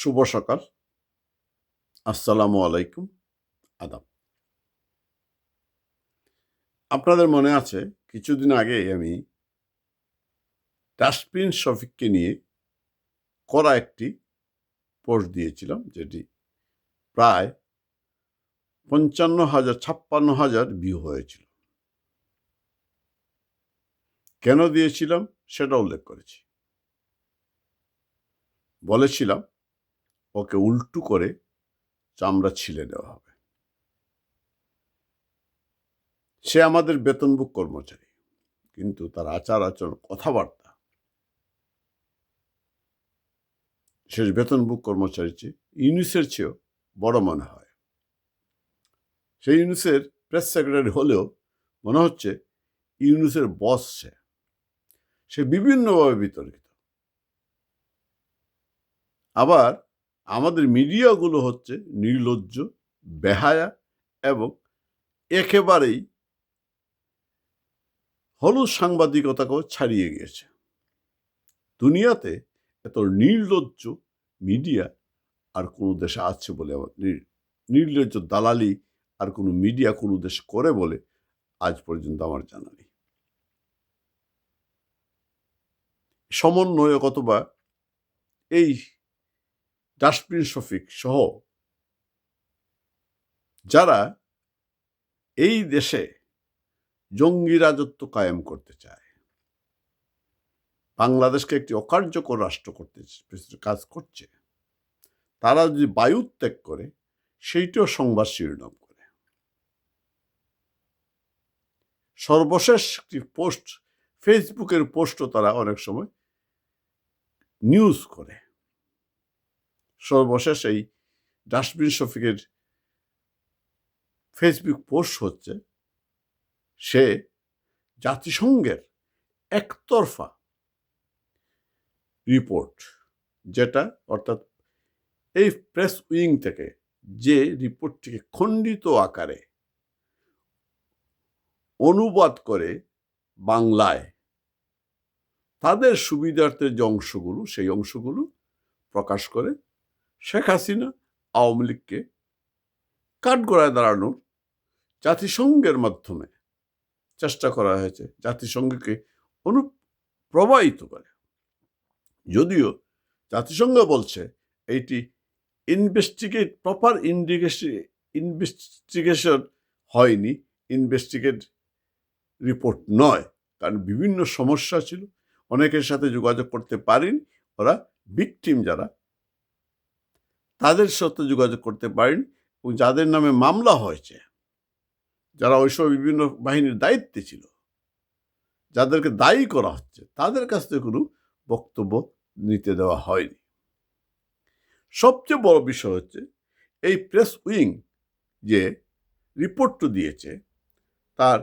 শুভ সকাল। আসসালামু আলাইকুম। আদাব। আপনাদের মনে আছে, কিছুদিন আগে আমি ডাস্টবিন শফিককে নিয়ে করা একটি পোস্ট দিয়েছিলাম, যেটি প্রায় পঞ্চান্ন হাজার ছাপ্পান্ন হাজার ভিউ হয়েছিল। কেন দিয়েছিলাম সেটা উল্লেখ করেছি। বলেছিলাম ওকে উল্টু করে চামড়া ছিলে দেওয়া হবে। সে আমাদের বেতনভুক কর্মচারী, কিন্তু তার আচার আচরণ, কথাবার্তা। শেষ বেতনভুক কর্মচারী চেয়ে ইউনিসের চেয়েও বড় মনে হয়। সেই ইউনিসের প্রেস সেক্রেটারি হলেও মনে হচ্ছে ইউনিসের বস সে। সে বিভিন্নভাবে বিতর্কিত। আবার আমাদের মিডিয়াগুলো হচ্ছে নির্লজ্জ, বেহায়া এবং একেবারেই হলুদ সাংবাদিকতাকেও ছাড়িয়ে গিয়েছে। দুনিয়াতে এত নির্লজ্জ মিডিয়া আর কোনো দেশে আছে বলে আমার নির- নির্লজ্জ দালালি আর কোনো মিডিয়া কোনো দেশ করে বলে আজ পর্যন্ত আমার জানা নেই। সমন্বয়ক অথবা এই ডাস্টবিন শফিক সহ যারা এই দেশে জঙ্গি রাজত্ব কায়েম করতে চায়, বাংলাদেশকে একটি অকার্যকর রাষ্ট্র করতে কাজ করছে, তারা যদি বায়ু ত্যাগ করে, সেইটাও সংবাদ শিরোনাম করে। সর্বশেষ একটি পোস্ট ফেসবুকের পোস্টও তারা অনেক সময় নিউজ করে। সর্বশেষ এই ডাস্টবিন শফিকের ফেসবুক পোস্ট হচ্ছে, সে জাতিসংঘের একতরফা রিপোর্ট, যেটা অর্থাৎ এই প্রেস উইং থেকে যে রিপোর্টটিকে খণ্ডিত আকারে অনুবাদ করে বাংলায়, তাদের সুবিধার্থের যে অংশগুলো, সেই অংশগুলো প্রকাশ করে শেখ হাসিনা আওয়ামী লীগকে কাঠগড়ায় দাঁড়ানোর জাতিসংঘের মাধ্যমে চেষ্টা করা হয়েছে, জাতিসংঘকে অনুপ্রবাহিত করে। যদিও জাতিসংঘ বলছে এইটি ইনভেস্টিগেট প্রপার ইন্ডিগেশন ইনভেস্টিগেশন হয়নি ইনভেস্টিগেট রিপোর্ট নয়, কারণ বিভিন্ন সমস্যা ছিল। অনেকের সাথে যোগাযোগ করতে পারেন, ওরা ভিকটিম যারা তাদের সাথে যোগাযোগ করতে পারেন এবং যাদের নামে মামলা হয়েছে, যারা ওই সময় বিভিন্ন বাহিনীর দায়িত্বে ছিল, যাদেরকে দায়ী করা হচ্ছে, তাদের কাছ থেকে কোনো বক্তব্য নিতে দেওয়া হয়নি। সবচেয়ে বড় বিষয় হচ্ছে, এই প্রেস উইং যে রিপোর্টটা দিয়েছে, তার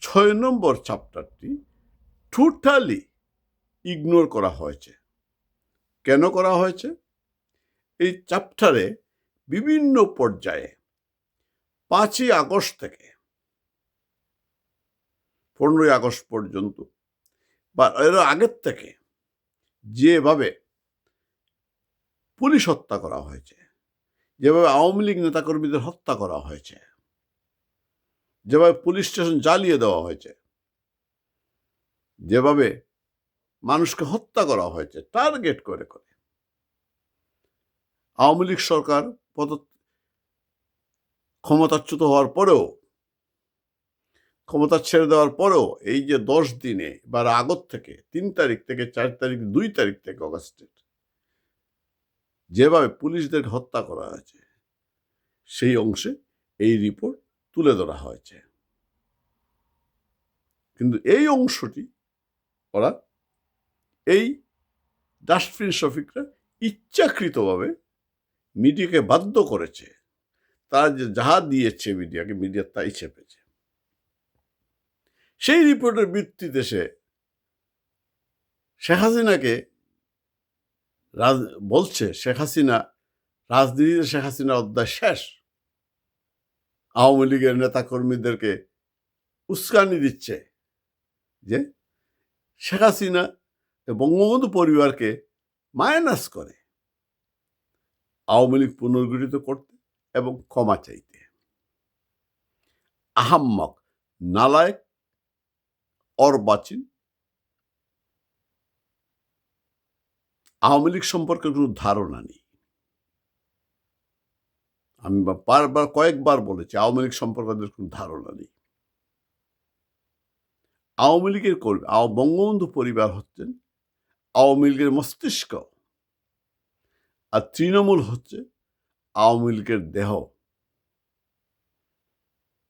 ছয় নম্বর চ্যাপ্টারটি টোটালি ইগনোর করা হয়েছে। কেন করা হয়েছে? এই চ্যাপ্টারে বিভিন্ন পর্যায়ে পাঁচই আগস্ট থেকে পনেরোই আগস্ট পর্যন্ত বা এর আগের থেকে যেভাবে পুলিশ হত্যা করা হয়েছে, যেভাবে আওয়ামী লীগ নেতাকর্মীদের হত্যা করা হয়েছে, যেভাবে পুলিশ স্টেশন জ্বালিয়ে দেওয়া হয়েছে, যেভাবে মানুষকে হত্যা করা হয়েছে, টার্গেট করে করে আওয়ামী লীগ সরকার পদ ক্ষমতাচ্যুত হওয়ার পরেও, ক্ষমতা ছেড়ে দেওয়ার পরেও এই যে দশ দিনে বা আগত থেকে, তিন তারিখ থেকে, চার তারিখ, দুই তারিখ থেকে অগাস্টের, যেভাবে পুলিশদের হত্যা করা হয়েছে, সেই অংশে এই রিপোর্ট তুলে ধরা হয়েছে। কিন্তু এই অংশটি ওরা, এই ডাস্টবিন শফিকরা ইচ্ছাকৃতভাবে মিডিয়াকে বাধ্য করেছে। তারা যে যাহা দিয়েছে মিডিয়াকে, মিডিয়া তাই চেপেছে। সেই রিপোর্টের ভিত্তিতে সে, শেখ হাসিনাকে রাজ, বলছে শেখ হাসিনা, রাজনীতিতে শেখ হাসিনা অধ্যায় শেষ। আওয়ামী লীগের নেতাকর্মীদেরকে উস্কানি দিচ্ছে যে শেখ হাসিনা বঙ্গবন্ধু পরিবারকে মাইনাস করে। আওয়ামী লীগ পুনর্গঠিত করতে এবং ক্ষমা চাইতে। আহাম্মক, নালায়ক, অর্বাচীন আওয়ামী লীগ সম্পর্কে কোনো ধারণা নেই। আমি বারবার কয়েকবার বলেছি, আওয়ামী লীগ সম্পর্কে কোনো ধারণা নেই। আওয়ামী লীগের কর্মী বঙ্গবন্ধু পরিবার হচ্ছেন আওয়ামী লীগের মস্তিষ্ক। আর তৃণমূল হচ্ছে আওয়ামী লীগের দেহ।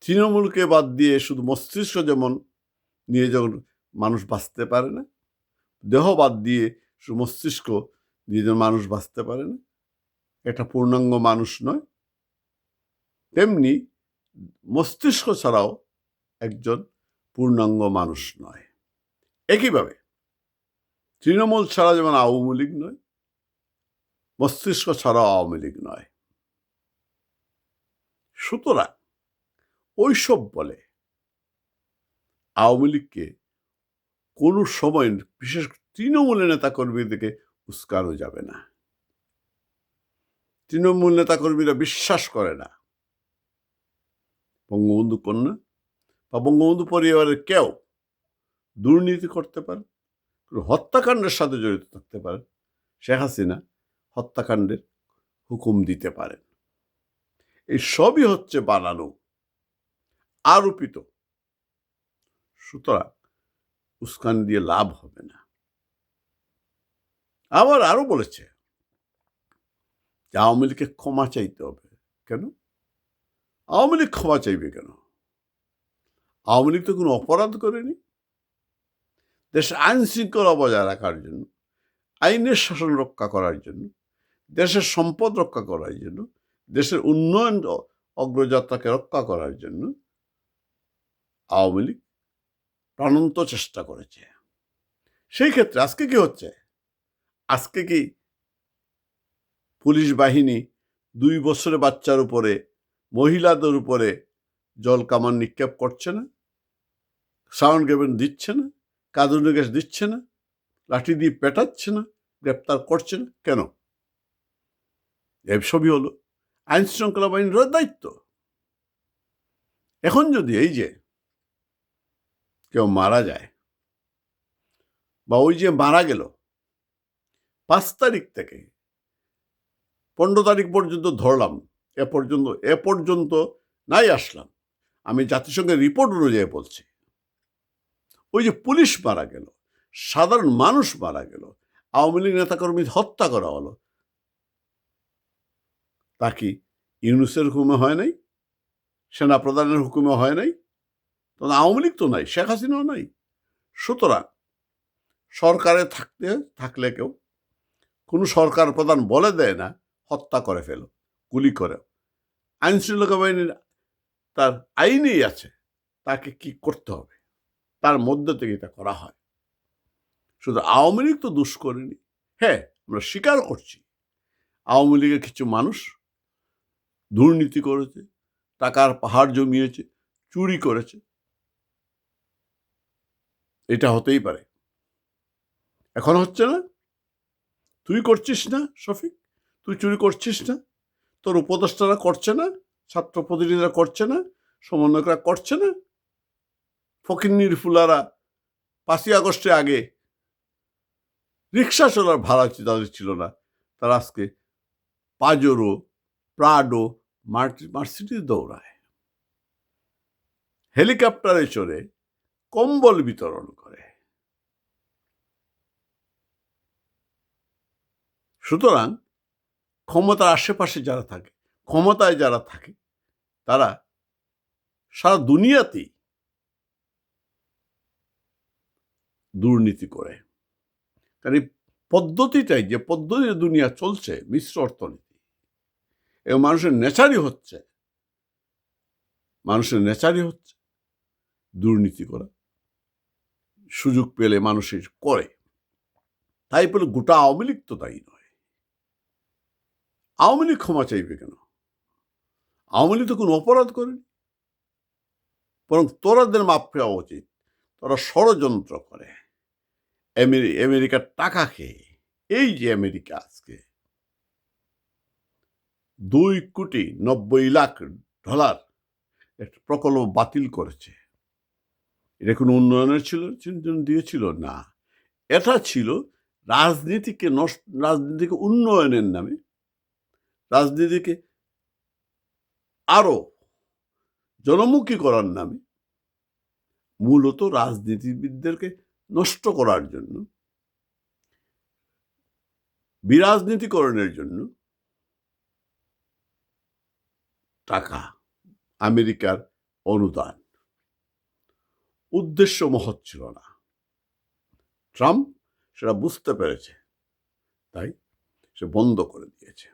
তৃণমূলকে বাদ দিয়ে শুধু মস্তিষ্ক যেমন নিয়ে যখন মানুষ বাঁচতে পারে না, দেহ বাদ দিয়ে শুধু মস্তিষ্ক দিয়ে যেন মানুষ বাঁচতে পারে না, এটা পূর্ণাঙ্গ মানুষ নয়। তেমনি মস্তিষ্ক ছাড়াও একজন পূর্ণাঙ্গ মানুষ নয়। একইভাবে তৃণমূল ছাড়া যেমন আওয়ামী লীগ নয় মস্তিষ্ক ছাড়াও আওয়ামী লীগ নয়। সুতরাং ওইসব বলে আওয়ামী লীগকে কোনো সময় বিশেষ তৃণমূলের নেতাকর্মীদেরকে উস্কানো যাবে না। তৃণমূল নেতাকর্মীরা বিশ্বাস করে না। বঙ্গবন্ধু কন্যা বা বঙ্গবন্ধু পরিবারের কেউ দুর্নীতি করতে পারে হত্যাকাণ্ডের সাথে জড়িত থাকতে পারে, শেখ হাসিনা হত্যাকাণ্ডের হুকুম দিতে পারেন। এই সবই হচ্ছে বানানো, আরোপিত। সুতরাং উস্কান দিয়ে লাভ হবে না। আবার আরও বলেছে যে আওয়ামী লীগকে ক্ষমা চাইতে হবে। কেন? আওয়ামী লীগ ক্ষমা চাইবে কেন? আওয়ামী লীগ তো কোনো অপরাধ করেনি। দেশ আইন শৃঙ্খলা বজায় রাখার জন্য, আইনের শাসন রক্ষা করার জন্য দেশের সম্পদ রক্ষা করার জন্য, দেশের উন্নয়ন অগ্রযাত্রাকে রক্ষা করার জন্য আওয়ামী লীগ প্রাণন্ত চেষ্টা করেছে। সেই ক্ষেত্রে আজকে কি হচ্ছে? আজকে কি পুলিশ বাহিনী দুই বছরের বাচ্চার উপরে, মহিলাদের উপরে জল কামান নিক্ষেপ করছে না? সাউন্ড গ্রেভেন দিচ্ছে না? কাঁদুনি গ্যাস দিচ্ছে না? লাঠি দিয়ে পেটাচ্ছে না? গ্রেপ্তার করছে না? কেন? এসবই হলো। আইন শৃঙ্খলা বাহিনীর দায়িত্ব। এখন যদি এই যে কেউ মারা যায় বা ওই যে মারা গেল, পাঁচ তারিখ থেকে পনেরো তারিখ পর্যন্ত ধরলাম, এ পর্যন্ত এ পর্যন্ত নাই আসলাম। আমি জাতিসংঘের রিপোর্ট অনুযায়ী বলছি। ওই যে পুলিশ মারা গেল, সাধারণ মানুষ মারা গেল, আওয়ামী লীগ নেতাকর্মী হত্যা করা হলো তা কি ইউনুসের হুকুমে হয় নাই? সেনা প্রধানের হুকুমে হয় নাই? তখন আওয়ামী লীগ তো নাই, শেখ হাসিনাও নাই। সুতরাং সরকারে থাকতে, থাকলে কেউ কোনো সরকার প্রধান বলে দেয় না, হত্যা করে ফেলো, গুলি করে। আইন শৃঙ্খলা বাহিনীর তার আইনেই আছে, তাকে কি করতে হবে? তার মধ্যে থেকে এটা করা হয়। শুধু আওয়ামী লীগ তো দুষ হ্যাঁ আমরা স্বীকার করছি, আওয়ামী লীগের কিছু মানুষ দুর্নীতি করেছে, টাকার পাহাড় জমিয়েছে, চুরি করেছে। এটা হতেই পারে। এখন হচ্ছে না? তুই করছিস না, শফিক? তুই চুরি করছিস না? তোর উপদেষ্টারা করছে না? ছাত্র প্রতিনিধিরা করছে না? সমন্বয়করা করছে না? ফকিন্নির ফুলারা পাঁচই আগস্টে আগে রিক্সা চলার ভাড়া তাদের ছিল না। তারা আজকে পাজরো, প্রাডো মার্সিডিজ দৌড়ায়। হেলিকপ্টারে চড়ে কম্বল বিতরণ করে। সুতরাং ক্ষমতার আশেপাশে যারা থাকে, ক্ষমতায় যারা থাকে, তারা সারা দুনিয়াতেই দুর্নীতি করে। কারণ পদ্ধতিটাই, যে পদ্ধতিতে দুনিয়া চলছে, মিশ্র অর্থনীতি। এবং মানুষের নেচারই হচ্ছে। মানুষের নেচারই হচ্ছে। দুর্নীতি করা। সুযোগ পেলে মানুষের করে। তাই বলে গোটা আওয়ামী লীগ তো দায়ী নয়। আওয়ামী লীগ ক্ষমা চাইবে কেন? আওয়ামী লীগ তো কোনো অপরাধ করেনি। বরং তোরাদের মাপ দেওয়া উচিত। তোরা ষড়যন্ত্র করে। আমেরিকার টাকা খেয়ে। এই যে আমেরিকা আজকে। দুই কোটি নব্বই লাখ ডলার একটা প্রকল্প বাতিল করেছে। এটা কোনো উন্নয়নের ছিল দিয়েছিল? না। এটা ছিল রাজনীতিকে নষ্ট, রাজনীতিকে উন্নয়নের নামে রাজনীতিকে আরও জনমুখী করার নামে মূলত রাজনীতিবিদদেরকে নষ্ট করার জন্য, বিরাজনীতিকরণের জন্য টাকা, আমেরিকার অনুদান। উদ্দেশ্য মহৎ ছিল না। ট্রাম্প সেটা বুঝতে পেরেছে, তাই সে বন্ধ করে দিয়েছে।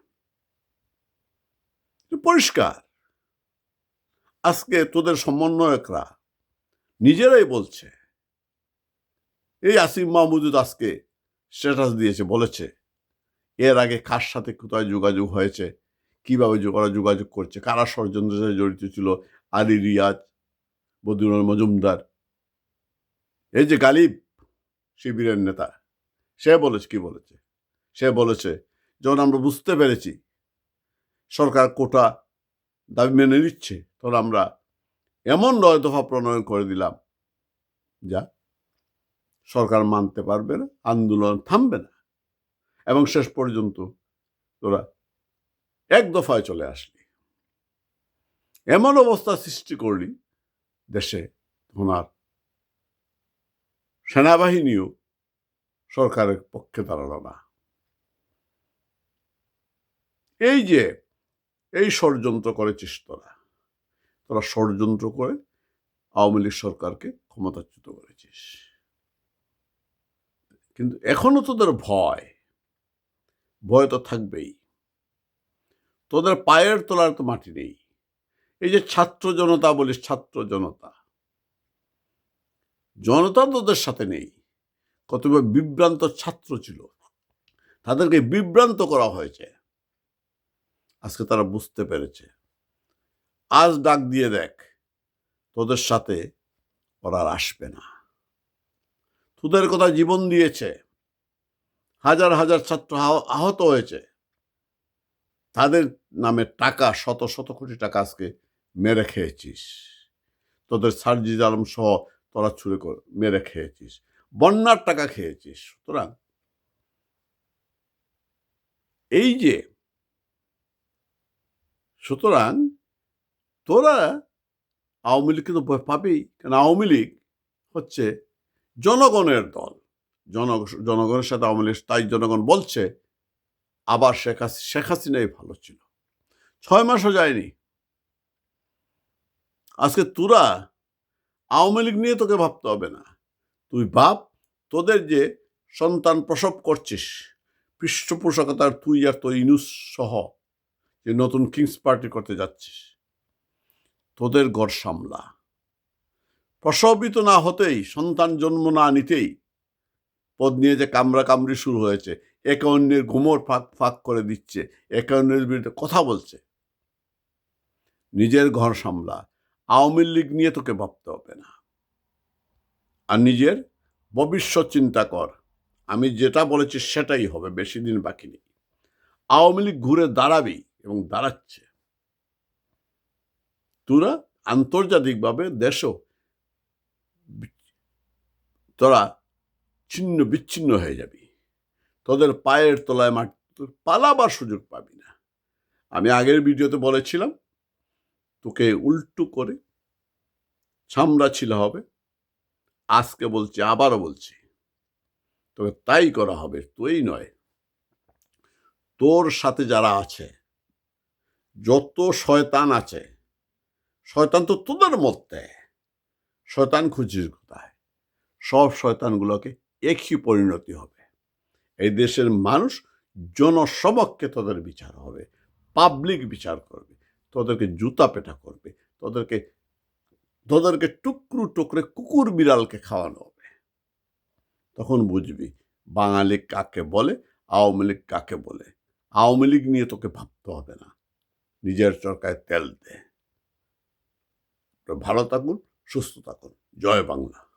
পরিষ্কার। আজকে তোদের সমন্বয়করা নিজেরাই বলছে, এই আসিম মাহমুদুদ আজকে স্ট্যাটাস দিয়েছে, বলেছে, এর আগে কার সাথে কোথায় যোগাযোগ হয়েছে কীভাবে ওরা যোগাযোগ করছে? কারা ষড়যন্ত্রের সাথে জড়িত ছিল? আলী রিয়াজ বদিউল মজুমদার এই যে গালিব শিবিরের নেতা, সে বলেছে, কি বলেছে? সে বলেছে, যখন আমরা বুঝতে পেরেছি সরকার কোটা দাবি মেনে নিচ্ছে, তখন আমরা এমন নয় দফা প্রণয়ন করে দিলাম যা সরকার মানতে পারবে না, আন্দোলন থামবে না। এবং শেষ পর্যন্ত তোরা এক দফায় চলে আসলি। এমন অবস্থা সৃষ্টি করলি দেশে ওনার সেনাবাহিনীও সরকারের পক্ষে দাঁড়াল না। এই যে, এই ষড়যন্ত্র করেছিস তোরা তোরা ষড়যন্ত্র করে আওয়ামী লীগ সরকারকে ক্ষমতাচ্যুত করেছিস। কিন্তু এখনও তোদের ভয় ভয় তো থাকবেই। তোদের পায়ের তোলার তো মাটি নেই। এই যে ছাত্র জনতা বলিস, ছাত্র জনতা। জনতা তোদের সাথে নেই। কতগুলো বিভ্রান্ত ছাত্র ছিল। তাদেরকে বিভ্রান্ত করা হয়েছে। আজকে তারা বুঝতে পেরেছে। আজ ডাক দিয়ে দেখ, তোদের সাথে ওরা আর আসবে না। তোদের কথা জীবন দিয়েছে। হাজার হাজার ছাত্র আহ- আহত হয়েছে। তাদের নামে টাকা, শত শত কোটি টাকা আজকে মেরে খেয়েছিস। তোদের সার্জিদ আলম সহ তোরা ছুড়ে মেরে খেয়েছিস। বন্যার টাকা খেয়েছিস। সুতরাং এই যে সুতরাং তোরা আওয়ামী লীগকে তো ভয় পাবেই কারণ আওয়ামী লীগ হচ্ছে জনগণের দল। জন জনগণের সাথে আওয়ামী লীগ, তাই জনগণ বলছে আবার শেখ হাসি শেখ হাসিনাই ভালো ছিল। ছয় মাসও যায়নি। আজকে তোরা আওয়ামী লীগ নিয়ে তোকে ভাবতে হবে না। তুই ভাব, তোদের যে সন্তান প্রসব করছিস, পৃষ্ঠপোষকতার তুই আর তোর ইনুস সহ যে নতুন কিংস পার্টি করতে যাচ্ছিস, তোদের গড় সামলা। প্রসবিত না হতেই, সন্তান জন্ম না নিতেই পদ নিয়ে যে কামড়া কামড়ি শুরু হয়েছে একে অন্যের ঘুমোর ফাঁক ফাঁক করে দিচ্ছে। একে অন্যের বিরুদ্ধে কথা বলছে। নিজের ঘর সামলা। আওয়ামী লীগ নিয়ে তোকে ভাবতে হবে না। আর নিজের ভবিষ্যৎ চিন্তা কর। আমি যেটা বলেছি সেটাই হবে, বেশি দিন বাকি নেই। আওয়ামী লীগ ঘুরে দাঁড়াবেই এবং দাঁড়াচ্ছে। তোরা আন্তর্জাতিকভাবে দেশও তোরা ছিন্ন বিচ্ছিন্ন হয়ে যাবি। তোদের পায়ের তলায় তোর পালাবার সুযোগ পাবি না। আমি আগের ভিডিওতে বলেছিলাম, তোকে উল্টু করে ছামড়া ছিল হবে। আজকে বলছি, আবারও বলছি, তোকে তাই করা হবে, তুই নয়। তোর সাথে যারা আছে, যত শয়তান আছে, শয়তান তো তোদের মধ্যে, শয়তান খুঁজিস কোথায়? সব শয়তানগুলোকে একই পরিণতি হবে। এই দেশের মানুষ জনসমক্ষে তোদের বিচার হবে পাবলিক বিচার করবে, তোদেরকে জুতা পেটা করবে, তোদেরকে তোদেরকে টুকরো টুকরে কুকুর বিড়ালকে খাওয়ানো হবে। তখন বুঝবি বাঙালি কাকে বলে, আওয়ামী লীগ কাকে বলে। আওয়ামী লীগ নিয়ে তোকে ভাবতে হবে না। নিজের চরকায় তেল দে। ভালো থাকুন, সুস্থ থাকুন। জয় বাংলা।